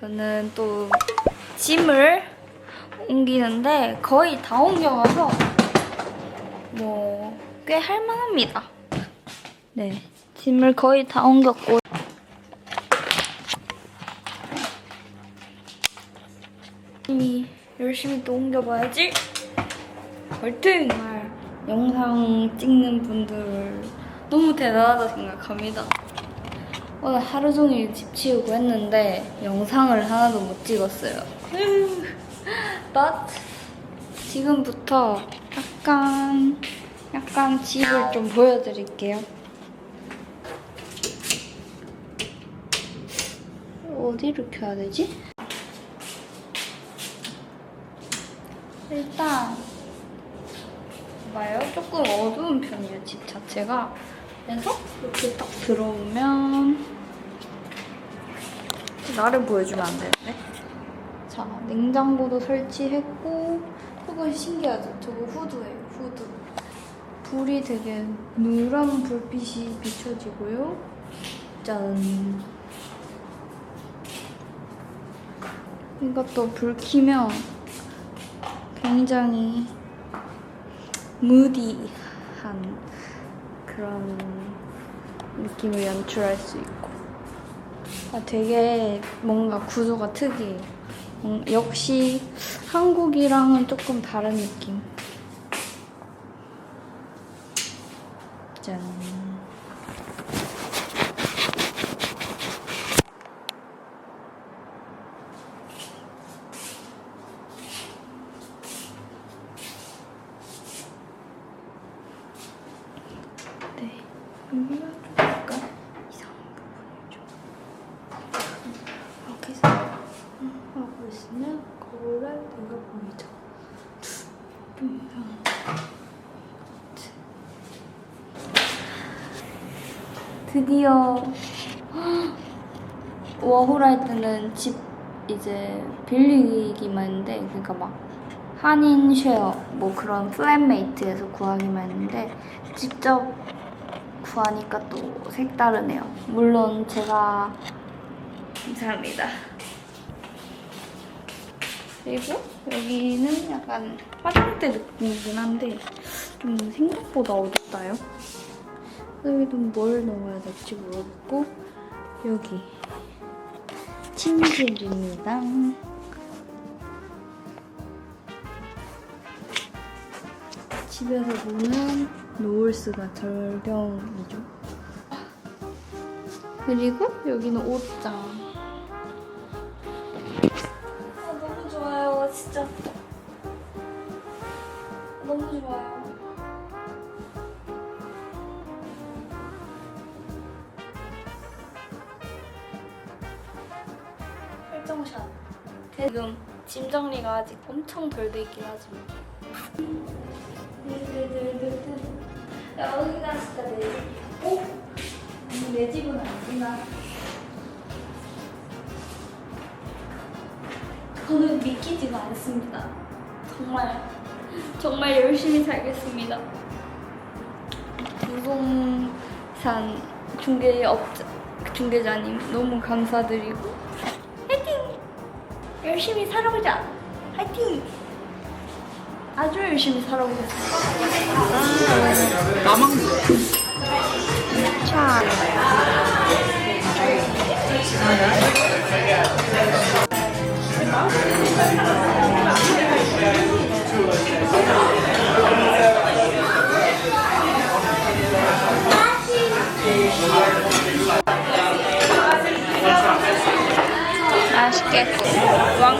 저는 또 짐을 옮기는데 거의 다 옮겨가서 뭐 꽤 할만합니다. 네, 짐을 거의 다 옮겼고 열심히 열심히 또 옮겨봐야지. 화이팅! 정말 영상 찍는 분들 너무 대단하다 생각합니다. 오늘 하루 종일 집 치우고 했는데 영상을 하나도 못 찍었어요. But 지금부터 약간 약간 집을 좀 보여드릴게요. 어디를 켜야 되지? 일단 봐요. 조금 어두운 편이에요, 집 자체가. 그래서 이렇게 딱 들어오면 나를 보여주면 안 되는데. 자, 냉장고도 설치했고 저거 신기하죠? 저거 후드예요, 후드. 불이 되게 누런 불빛이 비춰지고요. 짠. 이것도 불 켜면 굉장히 무디한 그런 느낌을 연출할 수 있고 아, 되게 뭔가 구조가 특이해요. 음, 역시 한국이랑은 조금 다른 느낌. 짠. 여기가 좀 약간 이상한 부분이 좀. 이렇게 해서 하고 있으면 거울에 내가 보이죠. 드디어 워홀 할 때는 집 이제 빌리기만 했는데 그러니까 막 한인 쉐어 뭐 그런 플랫메이트에서 구하기만 했는데 직접 구하니까 또 색다르네요. 물론 제가 감사합니다. 그리고 여기는 약간 화장대 느낌이긴 한데 좀 생각보다 어둡다요. 여기도 뭘 넣어야 될지 모르겠고 여기 침실입니다. 집에서 보는 노을스가 절경이죠. 그리고 여기는 옷장. 아, 너무 좋아요, 진짜. 너무 좋아요. 설정샷. 지금 짐 정리가 아직 엄청 덜 돼 있긴 하지만. 여기가 진짜 내 집. 어? 아니, 내 집은 아니구나. 저는 믿기지가 않습니다. 정말, 정말 열심히 살겠습니다. 부동산 중개업자, 중개자님 너무 감사드리고, 화이팅! 열심히 살아보자! 화이팅! 아주 열심히 살아보겠습니다. 나만 자. 맛있겠고 왕